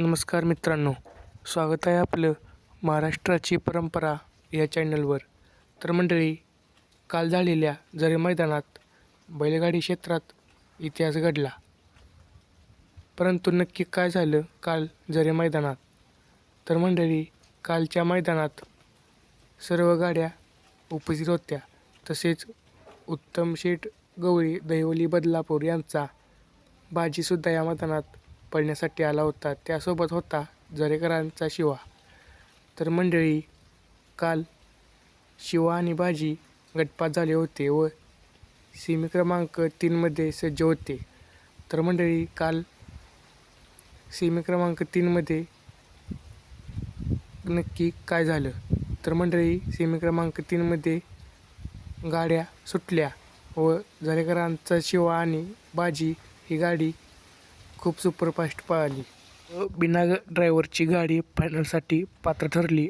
नमस्कार मित्रांनो. स्वागत आहे आपलं महाराष्ट्राची परंपरा या चॅनलवर. तर मंडळी काल झालेल्या जरे मैदानात बैलगाडी क्षेत्रात इतिहास घडला. परंतु नक्की काय झालं काल जरे मैदानात? तर मंडळी कालच्या मैदानात सर्व गाड्या उपस्थित होत्या. तसेच उत्तम शेठ गवळी दहिवली बदलापूर यांचा बाजीसुद्धा या मैदानात पडण्यासाठी आला होता. त्यासोबत होता जरेकरांचा शिवा. तर मंडळी काल शिवा आणि बाजी गटपात झाले होते व सीमी क्रमांक तीनमध्ये सज्ज होते. तर मंडळी काल सीमी क्रमांक तीनमध्ये नक्की काय झालं? तर मंडळी सीमी क्रमांक तीनमध्ये गाड्या सुटल्या व झरेकरांचा शिवा आणि बाजी ही गाडी खूप सुपरफास्ट पळाली बिना ड्रायव्हरची गाडी फायनलसाठी पात्र ठरली.